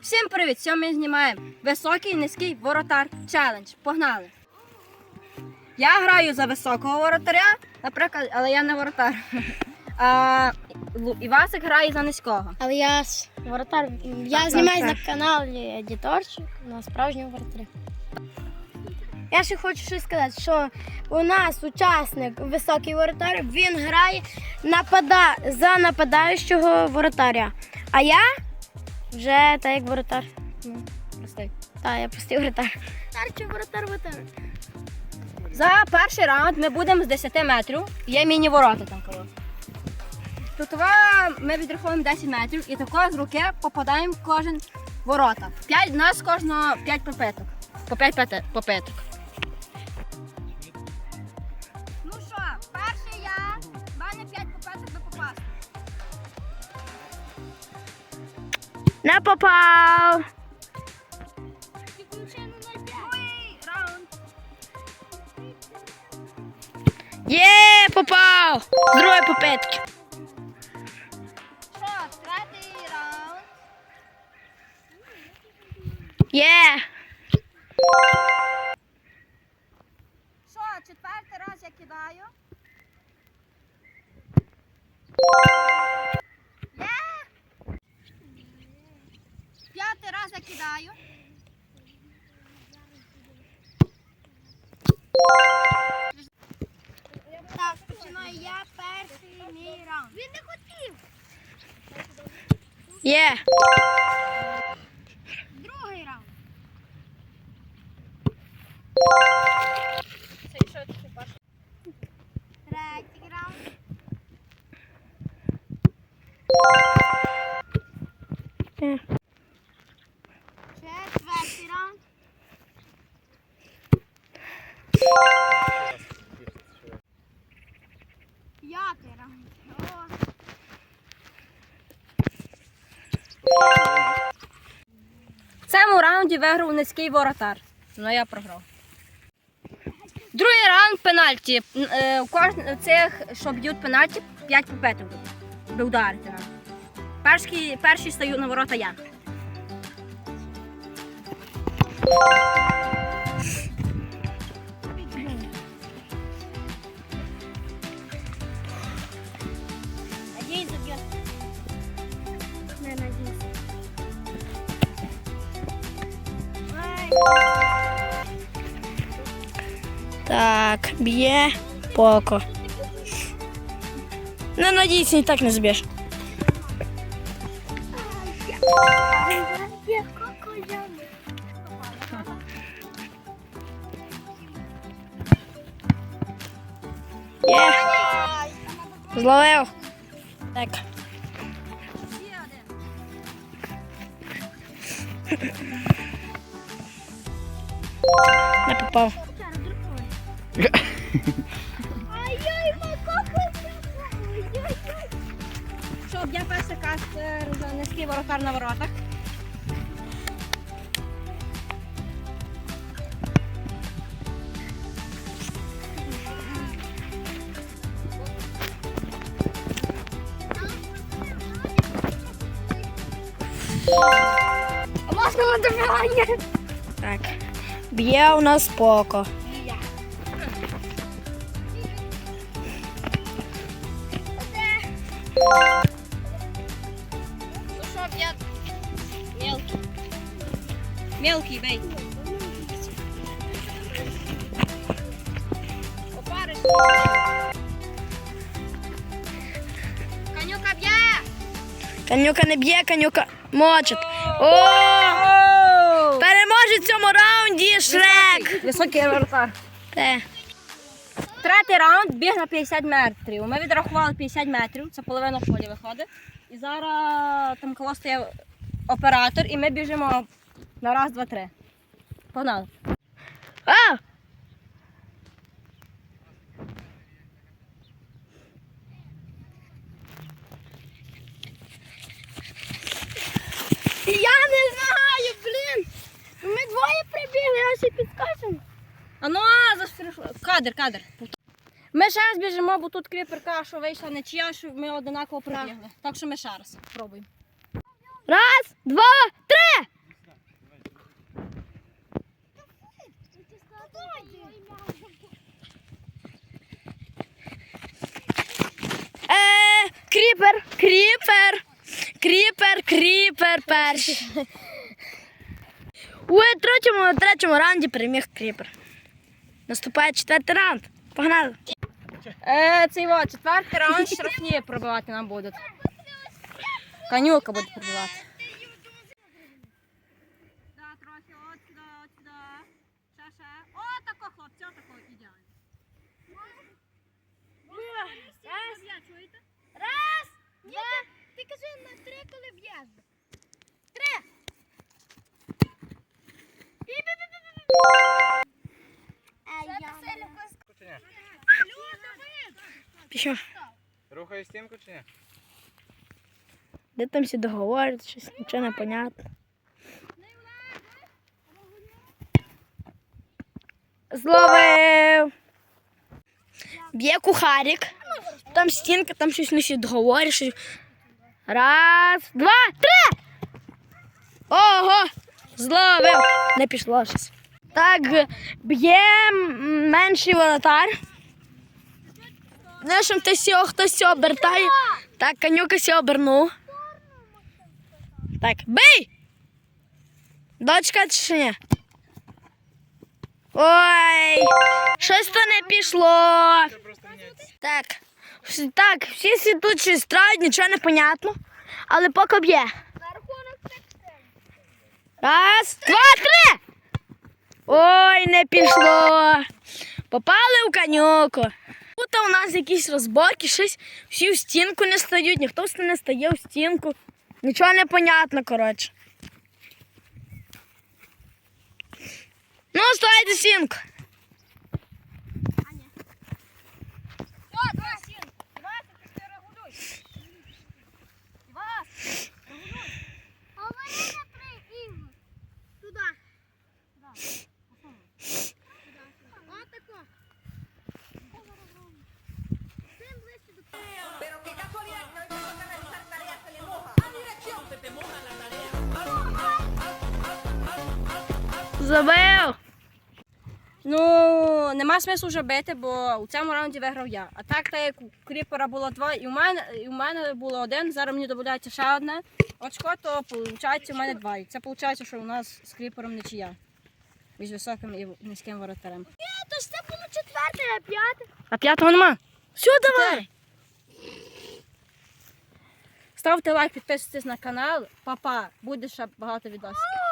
Всім привіт! Сьогодні ми знімаємо високий низький воротар челендж. Погнали! Я граю за високого воротаря, наприклад, але я не воротар. А Івасик грає за низького. Але я ж воротар. Я Так, знімаюсь так, на каналі Діторчик на справжнього воротаря. Я ще хочу щось сказати, що у нас учасник високий воротар, він грає напада... за нападаючого воротаря. А я вже так як воротар. Ну, Простий. Так, я простий воротар. Старчий воротар воротар. За перший раунд ми будемо з 10 метрів. Є міні-ворота там коло. Тут ми відраховуємо 10 метрів і тако з руки попадаємо в кожен ворота. 5, у нас кожного 5 попиток. По 5 попиток. Не попав. Є, попав. Другої попитки. Що, третій раунд. Є. Що, четвертий раз я кидаю. Є! П'ятий раз я кидаю. Так, починаю я перший мій раунд. Він не хотів. Є. Другий цьому раунді виграв низький воротар. Ну я програв. Другий раунд пенальті. Е, У кожного цих, що б'ють пенальті, 5 попиток. Ви ударити нам. Перший, перший стаю на ворота я. Так, б'є поко. Ну, надіюсь, і так не зб'єш. Є. Зловив. Так. Ще один. Не попав. Щоб я перший кастер за низький воротар на воротах. Можна модерування. Так. Б'є у нас поко. Ну щоб я мелкий. Мелкий бей. Опариш. Конюка б'є. Канюка не б'є, канюка мочить. О! Переможе в цьому раунді Шрек. Високий воротар. Так. Третій раунд біг на 50 метрів. Ми відрахували 50 метрів, це половина поля виходить. І зараз там коло стоїть оператор, і ми біжимо на раз, два, три. Погнали. А! Кадр, кадр. Ми зараз біжимо, бо тут кріперка, що вийшла не чия, що ми одинаково прибігли. Так що ми ще раз пробуємо. Раз, два, три! Е, кріпер, кріпер, кріпер, кріпер перший. У третьому, третьому раунді переміг кріпер. Наступає четвертий раунд. Погнали. Е, цей от, четвертий раунд штрафні пробивати нам будуть. Конюка буде пробивати. Да, трохи, от сюди, от сюди. Ще, ще. О, тако, хлопці, отако, ідеально. Раз, раз, два. Ти кажи на три, коли б'єш. Три. Пішов. Рухає стінку чи ні? Де там всі договорять, щось нічого не понятно. Зловив. Б'є кухарик. Там стінка, там щось не всі договорять. щось. Раз, два, три. Ого! Зловив. Не пішло щось. Так, б'є менший воротар. Там хтось сього, хтось обертає. Так, конюка сього обернув. Так, бий! Дочка чи ні? Ой, щось то не пішло. Так, так, всі всі страють, нічого не понятно. Але поки б'є. Раз, два, три. Ой, не пішло. Попали в конюку. Тут у нас якісь розборки, щось всі в стінку не стають, ніхто не стає в стінку. Нічого не понятно, коротше. Ну, ставайте стінку. Забив. Ну, нема смислу вже бити, бо у цьому раунді виграв я. А так, так як у кріпера було два, і у мене, і у мене було один, зараз мені додається ще одне очко, то виходить у мене два. І це виходить, що у нас з кріпером нічия. Між високим і низьким воротарем. Ні, То ж це було четверте, а п'яте. А п'ятого нема. Все, давай. Ставте лайк, підписуйтесь на канал. Папа, буде ще багато відосів.